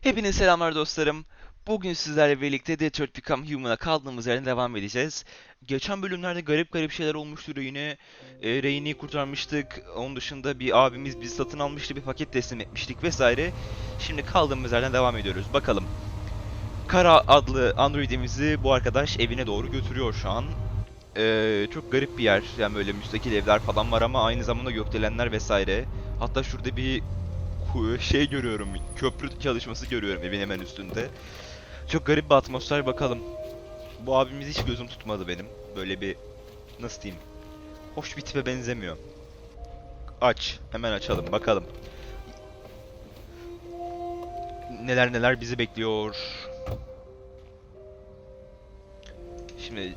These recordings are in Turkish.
Hepinize selamlar dostlarım. Bugün sizlerle birlikte Detroit Become Human'a kaldığımız yerden devam edeceğiz. Geçen bölümlerde garip garip şeyler olmuştu yine. E, Reyne'yi kurtarmıştık. Onun dışında bir abimiz bizi satın almıştı, bir paket teslim etmiştik vesaire. Şimdi kaldığımız yerden devam ediyoruz. Bakalım. Kara adlı androidimizi bu arkadaş evine doğru götürüyor şu an. E, çok garip bir yer. Yani böyle müstakil evler falan var ama aynı zamanda gökdelenler vesaire. Hatta şurada bir şey görüyorum. Köprü çalışması görüyorum evin hemen üstünde. Çok garip bir atmosfer bakalım. Bu abimiz hiç gözüm tutmadı benim. Böyle bir nasıl diyeyim? Hoş bir tipe benzemiyor. Aç. Hemen açalım bakalım. Neler neler bizi bekliyor. Şimdi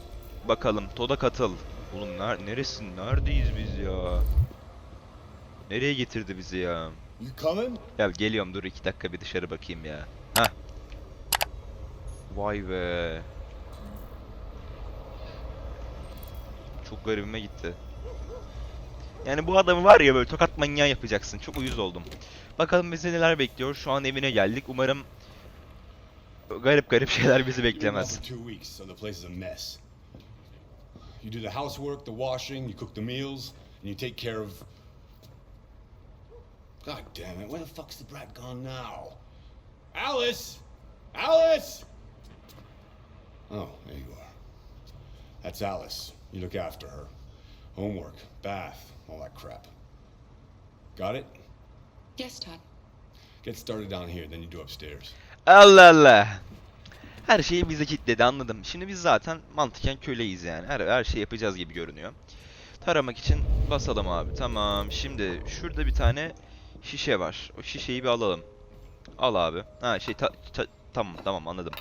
bakalım. Toda katıl. Oğlum ner neresin? Neredeyiz biz ya? Nereye getirdi bizi ya? You coming? Ya geliyorum dur iki dakika bir dışarı bakayım ya. Hah. Vay be. Çok garibime gitti. Yani bu adamı var ya böyle tokat manyağı yapacaksın. Çok uyuz oldum. Bakalım bizi neler bekliyor. Şu an evine geldik. Umarım garip garip şeyler bizi beklemez. You do the housework, the washing, you cook the meals, and you take care of. God damn it! Where the fuck's the brat gone now? Alice, Alice. Oh, there you are. That's Alice. You look after her. Homework, bath, all that crap. Got it? Yes, Todd. Get started down here, then you do upstairs. Allah Allah. Her şeyi bize kilitledi anladım. Şimdi biz zaten mantıken köleyiz yani. Her, her şey yapacağız gibi görünüyor. Taramak için basalım abi. Tamam. Şimdi şurada bir tane şişe var. O şişeyi bir alalım. Al abi. Ha şey ta- ta- tamam tamam anladım.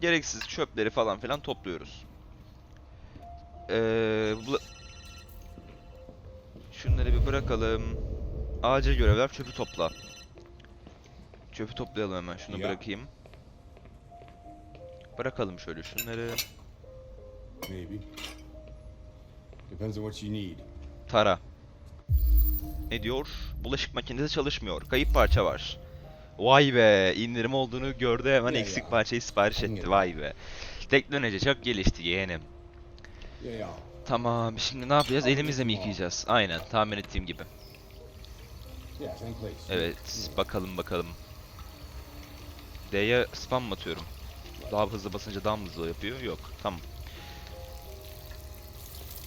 Gereksiz çöpleri falan filan topluyoruz. Ee, bu... Şunları bir bırakalım. Acil görevler çöpü topla. Çöpü toplayalım hemen. Şunu Ya. bırakayım. Bırakalım şöyle şunları. Maybe. Depends on what you need. Tara. Ne diyor? Bulaşık makinesi çalışmıyor. Kayıp parça var. Vay be, indirim olduğunu gördü hemen eksik parçayı sipariş etti. Vay be. Teknoloji çok gelişti yeğenim. Tamam, şimdi ne yapacağız? Elimizle mi yıkayacağız? Aynen, tahmin ettiğim gibi. Evet, bakalım bakalım. D'ye spam mı atıyorum? Daha hızlı basınca daha mı hızlı yapıyor? Yok, tamam.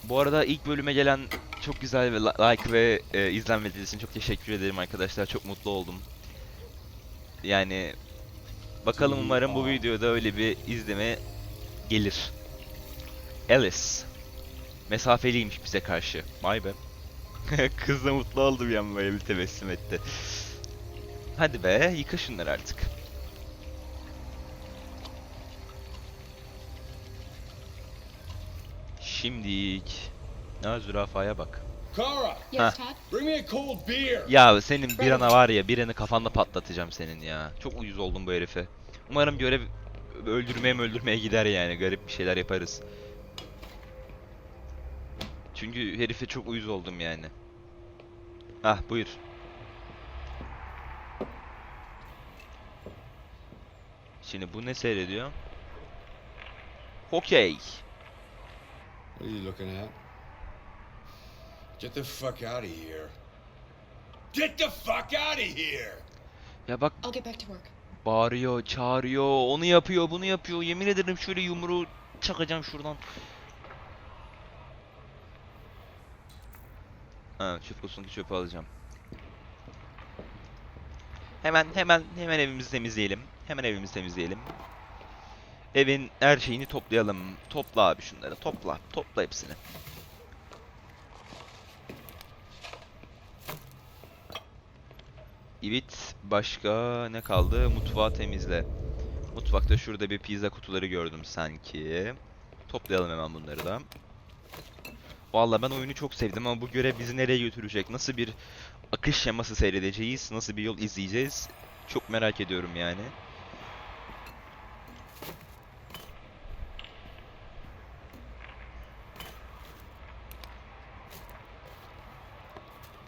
Bu arada ilk bölüme gelen çok güzel ve li- like ve e, izlenmediğiniz için çok teşekkür ederim arkadaşlar. Çok mutlu oldum. Yani bakalım umarım bu videoda öyle bir izleme gelir. Alice. Mesafeliymiş bize karşı. Vay be. Kız da mutlu oldu bir an böyle bir tebessüm etti. Hadi be yıka şunları artık. Şimdilik. Ya zürafaya bak. Kara, Yes, Huh. Todd. bring me a cold beer. Ya senin bir ana var ya birini kafanda patlatacağım senin ya. Çok uyuz oldum bu herife. Umarım görev öldürmeye mi öldürmeye gider yani garip bir şeyler yaparız. Çünkü herife çok uyuz oldum yani. Ah buyur. Şimdi bu ne seyrediyor? Okey. What are you looking at? Get the fuck out of here. Get the fuck out of here. Ya bak I'll get back to work. Bağırıyor, çağırıyor, onu yapıyor, bunu yapıyor. Yemin ederim şöyle yumruğu çakacağım şuradan. Ha, çöp kutusundaki çöpü alacağım. Hemen hemen hemen evimizi temizleyelim. Hemen evimizi temizleyelim. Evin her şeyini toplayalım. Topla abi şunları. Topla. Topla hepsini. Evet. Başka ne kaldı? Mutfağı temizle. Mutfakta şurada bir pizza kutuları gördüm sanki. Toplayalım hemen bunları da. Vallahi ben oyunu çok sevdim ama bu görev bizi nereye götürecek? Nasıl bir akış şeması seyredeceğiz? Nasıl bir yol izleyeceğiz? Çok merak ediyorum yani.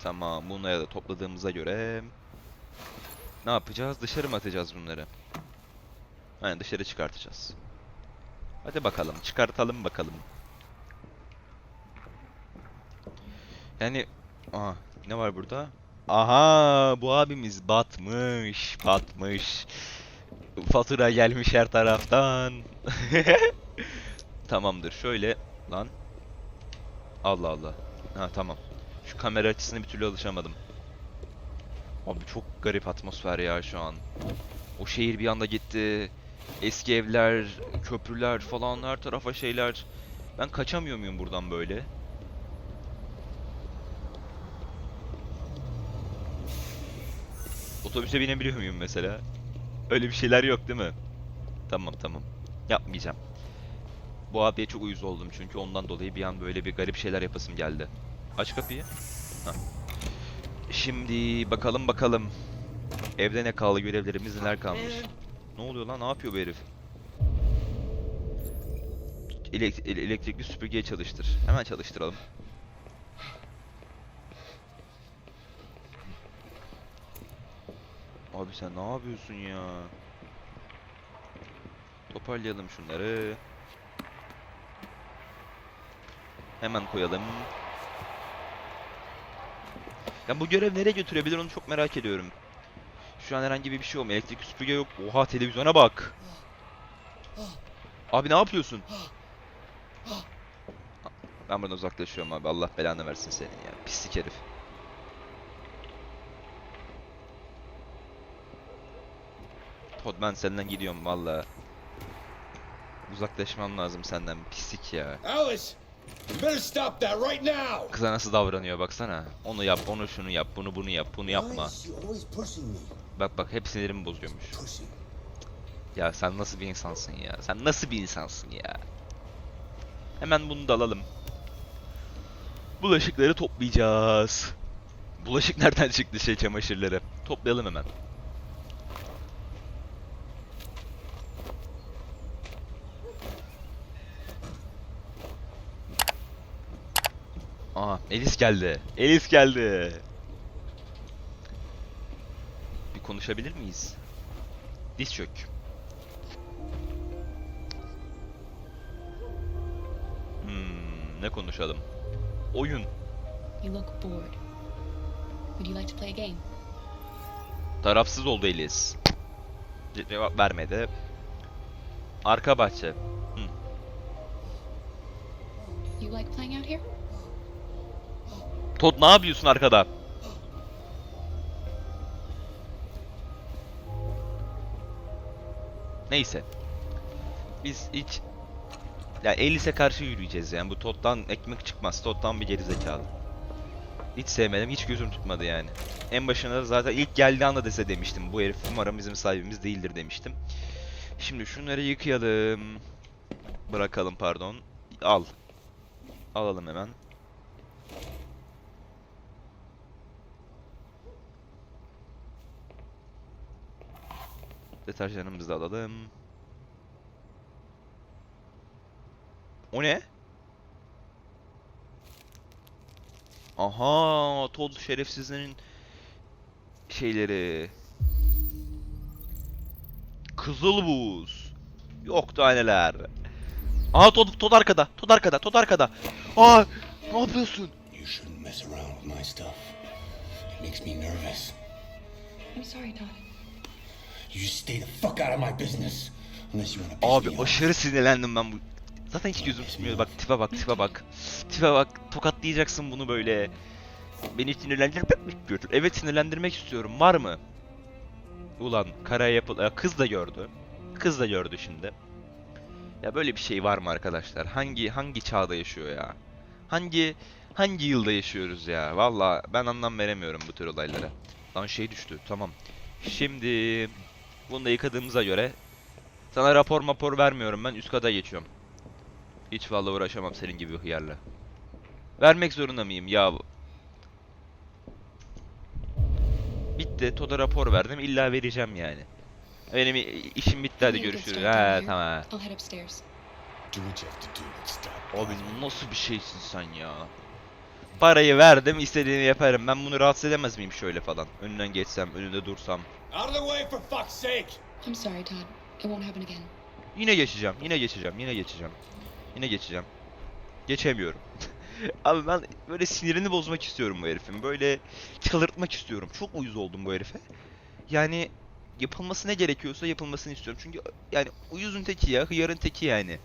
Tamam bunları da topladığımıza göre Ne yapacağız? Dışarı mı atacağız bunları? Aynen dışarı çıkartacağız. Hadi bakalım çıkartalım bakalım. Yani aha ne var burada? Aha bu abimiz batmış batmış. Fatura gelmiş her taraftan. Tamamdır şöyle lan. Allah Allah. Ha tamam. Şu kamera açısına bir türlü alışamadım. Abi çok garip atmosfer ya şu an. O şehir bir anda gitti. Eski evler, köprüler falan her tarafa şeyler. Ben kaçamıyor muyum buradan böyle? Otobüse binebiliyor muyum mesela? Öyle bir şeyler yok değil mi? Tamam tamam. Yapmayacağım. Bu abiye çok uyuz oldum çünkü ondan dolayı bir an böyle bir garip şeyler yapasım geldi. Aç kapıyı. Hah. Şimdi bakalım bakalım. Evde ne kaldı görevlerimiz neler kalmış. Ne oluyor lan? Ne yapıyor bu herif? Elek- ele- elektrikli süpürgeyi çalıştır. Hemen çalıştıralım. Abi sen ne yapıyorsun ya? Toparlayalım şunları. Hemen koyalım. Ya bu görev nereye götürebilir onu çok merak ediyorum. Şu an herhangi bir şey olmuyor. Elektrik süpürge yok. Oha televizyona bak. Abi ne yapıyorsun? Ben buradan uzaklaşıyorum abi. Allah belanı versin senin ya. Pislik herif. Todd ben senden gidiyorum valla. Uzaklaşmam lazım senden pislik ya. Alice, you better stop that right now. Kıza nasıl davranıyor baksana. Onu yap, onu şunu yap, bunu bunu yap, bunu yapma. Bak bak hep sinirimi bozuyormuş. Ya sen nasıl bir insansın ya? Sen nasıl bir insansın ya? Hemen bunu da alalım. Bulaşıkları toplayacağız. Bulaşık nereden çıktı şey çamaşırları? Toplayalım hemen. Aa, Elis geldi. Elis geldi. Bir konuşabilir miyiz? Diz çök. Hmm, ne konuşalım? Oyun. You look bored. Would you like to play a game? Tarafsız oldu Elis. Ce- Cevap vermedi. Arka bahçe. You like playing out here? Todd ne yapıyorsun arkada? Neyse. Biz hiç ya Elis'e karşı yürüyeceğiz yani. Bu Todd'dan ekmek çıkmaz. Todd'dan bir gerizekalı. Hiç sevmedim. Hiç gözüm tutmadı yani. En başında da zaten ilk geldiği anda dese demiştim. Bu herif umarım bizim sahibimiz değildir demiştim. Şimdi şunları yıkayalım. Bırakalım pardon. Al. Alalım hemen. Deterjanımızı da alalım. O ne? Aha, Todd şerefsizlerin şeyleri. Kızıl buz. Yok daha neler. Aha Todd, Todd arkada. Todd arkada. Todd arkada. Aa, ne yapıyorsun? You shouldn't mess around with my stuff. It makes me nervous. I'm sorry, Todd. You stay the fuck out of my business. Unless you want to piss Abi me off. aşırı sinirlendim ben bu. Zaten hiç gözüm tutmuyor. Bak tipe bak tipe bak. Tipe bak tokatlayacaksın bunu böyle. Beni sinirlendirmek mi istiyorsun? Evet sinirlendirmek istiyorum. Var mı? Ulan karaya yapıl... Ya kız da gördü. Kız da gördü şimdi. Ya böyle bir şey var mı arkadaşlar? Hangi hangi çağda yaşıyor ya? Hangi hangi yılda yaşıyoruz ya? Valla ben anlam veremiyorum bu tür olaylara. Lan şey düştü. Tamam. Şimdi bunu da yıkadığımıza göre sana rapor mapor vermiyorum ben üst kata geçiyorum. Hiç vallahi uğraşamam senin gibi bir hıyarla. Vermek zorunda mıyım ya? Bitti. Toda rapor verdim. illa vereceğim yani. Benim işim bitti hadi görüşürüz. here. tamam. Abi nasıl bir şeysin sen ya? Parayı verdim, istediğimi yaparım. Ben bunu rahatsız edemez miyim şöyle falan? Önünden geçsem, önünde dursam. Out of the way for fuck's sake! I'm sorry, Todd. It won't happen again. Yine geçeceğim, yine geçeceğim, yine geçeceğim. Yine geçeceğim. Geçemiyorum. Abi ben böyle sinirini bozmak istiyorum bu herifin. Böyle çıldırtmak istiyorum. Çok uyuz oldum bu herife. Yani yapılması ne gerekiyorsa yapılmasını istiyorum. Çünkü yani uyuzun teki ya, hıyarın teki yani.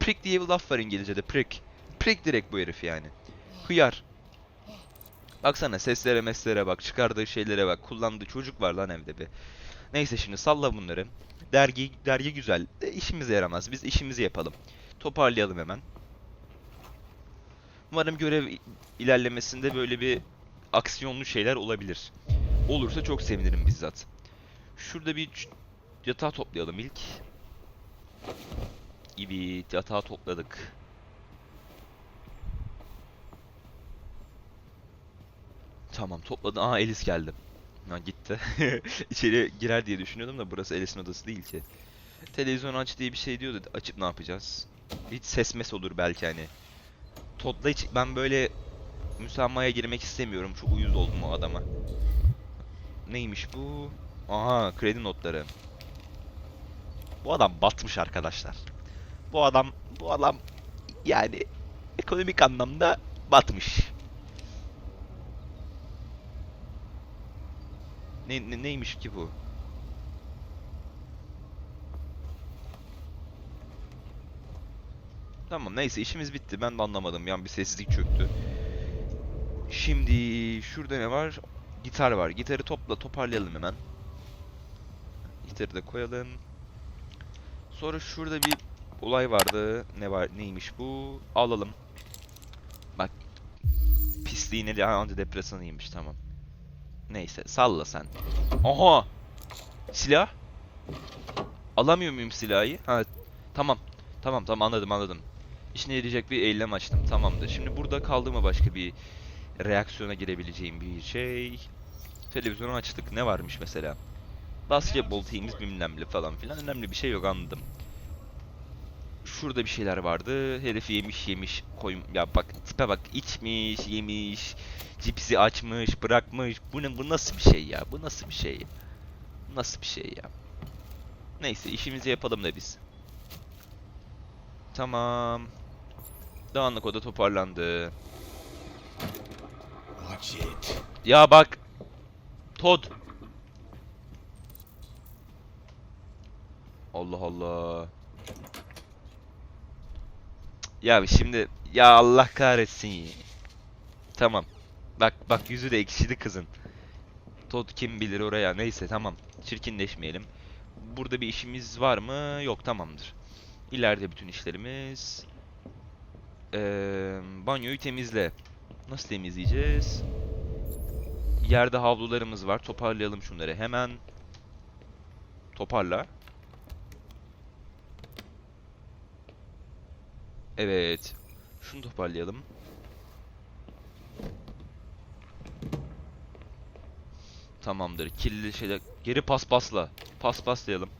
Prick diye bir laf var İngilizce'de, prick. Prick direkt bu herif yani. Hıyar. Baksana seslere meslere bak, çıkardığı şeylere bak, kullandığı çocuk var lan evde bir. Neyse şimdi salla bunları. Dergi dergi güzel. De işimize yaramaz. Biz işimizi yapalım. Toparlayalım hemen. Umarım görev ilerlemesinde böyle bir aksiyonlu şeyler olabilir. Olursa çok sevinirim bizzat. Şurada bir yatağı toplayalım ilk. Evet, yatağı topladık. Tamam topladım. Aha Elis geldi. Ha gitti. İçeri girer diye düşünüyordum da burası Elis'in odası değil ki. Televizyon aç diye bir şey diyordu. Açıp ne yapacağız? Hiç ses mes olur belki hani. Todd'la hiç ben böyle müsamaya girmek istemiyorum. Çok uyuz oldum o adama. Neymiş bu? Aha kredi notları. Bu adam batmış arkadaşlar. Bu adam bu adam yani ekonomik anlamda batmış. Ne, ne- neymiş ki bu? Tamam neyse işimiz bitti. Ben de anlamadım. Yani bir sessizlik çöktü. Şimdi şurada ne var? Gitar var. Gitarı topla toparlayalım hemen. Gitarı da koyalım. Sonra şurada bir olay vardı. Ne var? Neymiş bu? Alalım. Bak. Pisliğine de antidepresanıymış tamam. Neyse salla sen. Aha! Silah? Alamıyor muyum silahı? Ha tamam. Tamam tamam anladım anladım. İşine yarayacak bir eylem açtım. Tamamdır. Şimdi burada kaldı mı başka bir reaksiyona girebileceğim bir şey? Televizyonu açtık. Ne varmış mesela? Basketbol team'imiz bilmem falan filan. Önemli bir şey yok anladım. Şurada bir şeyler vardı. Herif yemiş yemiş koyum. Ya bak tipe bak içmiş yemiş. Cipsi açmış bırakmış. Bu ne bu nasıl bir şey ya? Bu nasıl bir şey? Bu nasıl bir şey ya? Neyse işimizi yapalım da biz. Tamam. Dağınık oda toparlandı. Ya bak. Todd. Allah Allah. Ya şimdi ya Allah kahretsin ya. Tamam. Bak bak yüzü de ekşidi kızın. Todd kim bilir oraya. Neyse tamam. Çirkinleşmeyelim. Burada bir işimiz var mı? Yok tamamdır. İleride bütün işlerimiz. Eee banyoyu temizle. Nasıl temizleyeceğiz? Yerde havlularımız var. Toparlayalım şunları hemen. Toparla. Evet. Şunu toparlayalım. Tamamdır. Kirli şeyler. Geri paspasla. Paspaslayalım.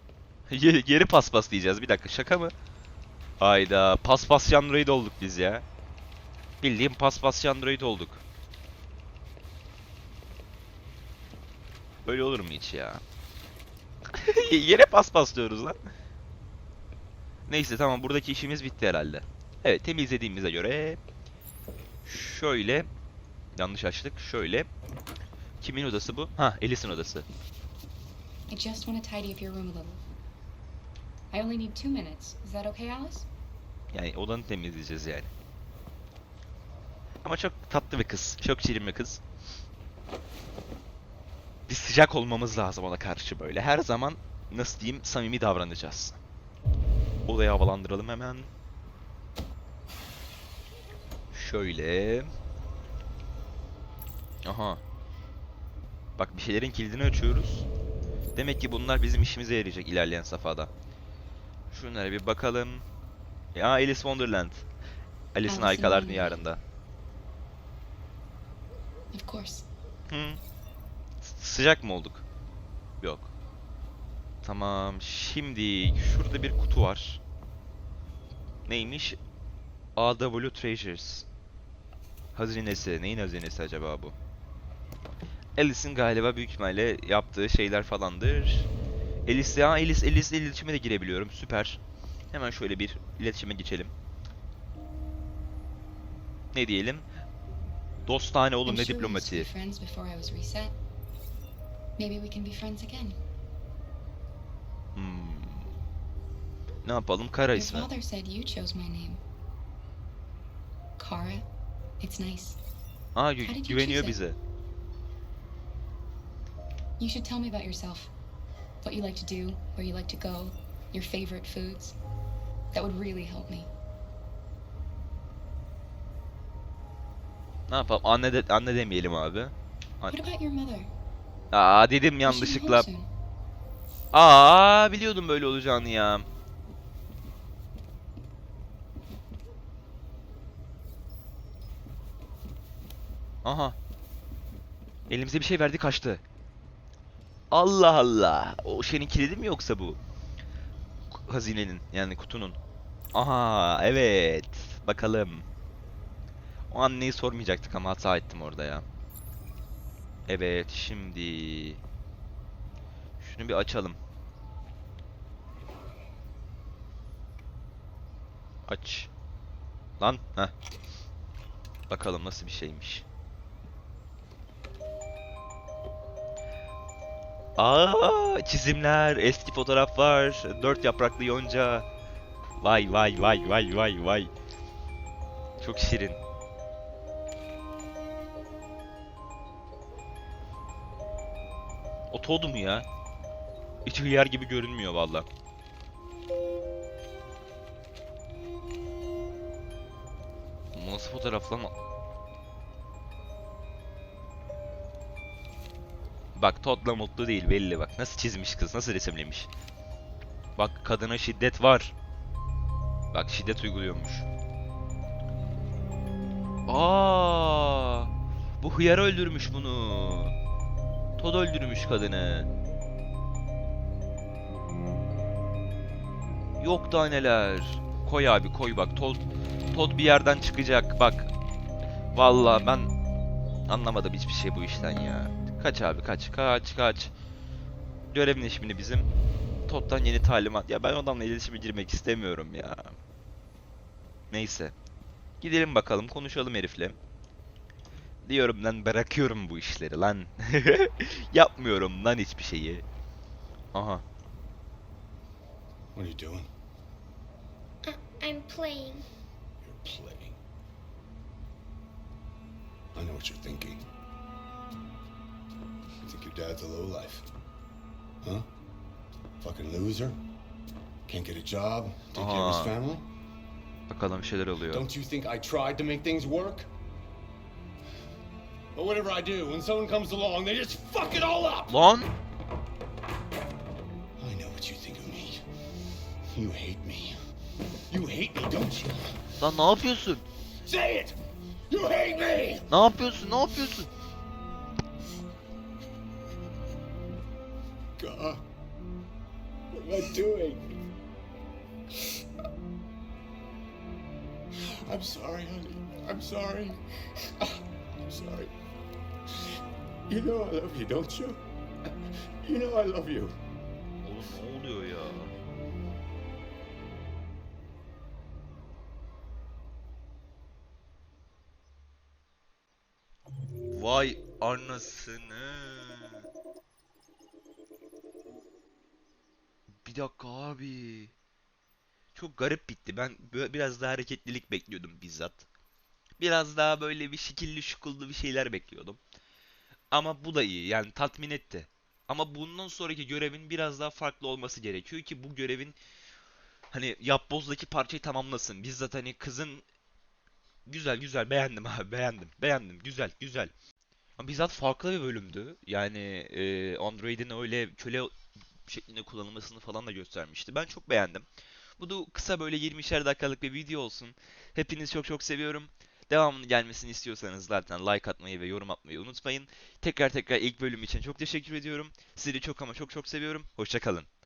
Geri, geri paspas diyeceğiz. Bir dakika şaka mı? Hayda. Paspas android olduk biz ya. Bildiğim paspas android olduk. Böyle olur mu hiç ya? Yere paspas diyoruz lan. Neyse tamam buradaki işimiz bitti herhalde. Evet temizlediğimize göre şöyle yanlış açtık. Şöyle kimin odası bu? Ha Elis'in odası. I just want to tidy up your room a little. I only need two minutes. Is that okay, Alice? Yani odanı temizleyeceğiz yani. Ama çok tatlı bir kız. Çok şirin bir kız. Bir sıcak olmamız lazım ona karşı böyle. Her zaman nasıl diyeyim samimi davranacağız. Odayı havalandıralım hemen. Şöyle. Aha. Bak bir şeylerin kilidini açıyoruz. Demek ki bunlar bizim işimize yarayacak ilerleyen safhada. Şunlara bir bakalım. Ya Alice Wonderland. Alice'in Harikalar. Diyarında. Of course. Hı. S- Sıcak mı olduk? Yok. Tamam. Şimdi şurada bir kutu var. Neymiş? AW Treasures. hazinesi. Neyin hazinesi acaba bu? Alice'in galiba büyük ihtimalle yaptığı şeyler falandır. Alice, ya Alice, Alice ile iletişime de girebiliyorum. Süper. Hemen şöyle bir iletişime geçelim. Ne diyelim? Dostane I'm ne diplomati. Maybe we can be friends again. Hmm. Ne yapalım? Kara Your ismi. father said you chose my name. Kara. It's nice. Aa gü- güveniyor bize. You should tell me about yourself. What you like to do, where you like to go, your favorite foods. That would really help me. Ne yapalım? Anne de anne demeyelim abi. Your mother? Aa dedim yanlışlıkla. Aa biliyordum böyle olacağını ya. Aha. Elimize bir şey verdi kaçtı. Allah Allah. O şeyin kilidi mi yoksa bu? Hazinenin yani kutunun. Aha evet. Bakalım. O anneyi sormayacaktık ama hata ettim orada ya. Evet şimdi. Şunu bir açalım. Aç. Lan, ha. Bakalım nasıl bir şeymiş. Aa, çizimler, eski fotoğraflar, dört yapraklı yonca. Vay vay vay vay vay vay. Çok şirin. O Todd mu ya? Hiç hıyar gibi görünmüyor valla. Nasıl fotoğraf lan? Bak Todd'la mutlu değil belli bak. Nasıl çizmiş kız, nasıl resimlemiş. Bak kadına şiddet var. Bak şiddet uyguluyormuş. Aa! Bu hıyar öldürmüş bunu. Todd öldürmüş kadını. Yok daha neler. Koy abi koy bak. Todd, Todd bir yerden çıkacak bak. Vallahi ben anlamadım hiçbir şey bu işten ya. Kaç abi kaç kaç kaç. Görevin ismini bizim. Todd'dan yeni talimat. Ya ben adamla iletişime girmek istemiyorum ya. Neyse. Gidelim bakalım konuşalım herifle. Diyorum lan bırakıyorum bu işleri lan. Yapmıyorum lan hiçbir şeyi. Aha. What are you doing? I- I'm playing. You're playing. I know what you're thinking. You think your dad's a lowlife. Huh? Fucking loser? Can't get a job? Take care of his Aha. family? Bakalım bir şeyler oluyor. Don't you think I tried to make things work? But whatever I do, when someone comes along, they just fuck it all up! Lan! I know what you think of me. You hate me. Hate me, don't you? Lan ne yapıyorsun? Say it! You hate me! Ne yapıyorsun? Ne yapıyorsun? God. What am I doing? I'm sorry, honey. I'm sorry. I'm sorry. You know I love you, don't you? You know I love you. Oğlum ne oluyor ya? Vay anasını. Bir dakika abi. Çok garip bitti. Ben biraz daha hareketlilik bekliyordum bizzat. Biraz daha böyle bir şekilli şukullu bir şeyler bekliyordum. Ama bu da iyi. Yani tatmin etti. Ama bundan sonraki görevin biraz daha farklı olması gerekiyor ki bu görevin hani yapbozdaki parçayı tamamlasın. Bizzat hani kızın güzel güzel beğendim abi beğendim. Beğendim güzel güzel. Ama bizzat farklı bir bölümdü. Yani e, Android'in öyle köle şeklinde kullanılmasını falan da göstermişti. Ben çok beğendim. Bu da kısa böyle 20'şer dakikalık bir video olsun. Hepinizi çok çok seviyorum. Devamını gelmesini istiyorsanız zaten like atmayı ve yorum atmayı unutmayın. Tekrar tekrar ilk bölüm için çok teşekkür ediyorum. Sizi çok ama çok çok seviyorum. Hoşça kalın.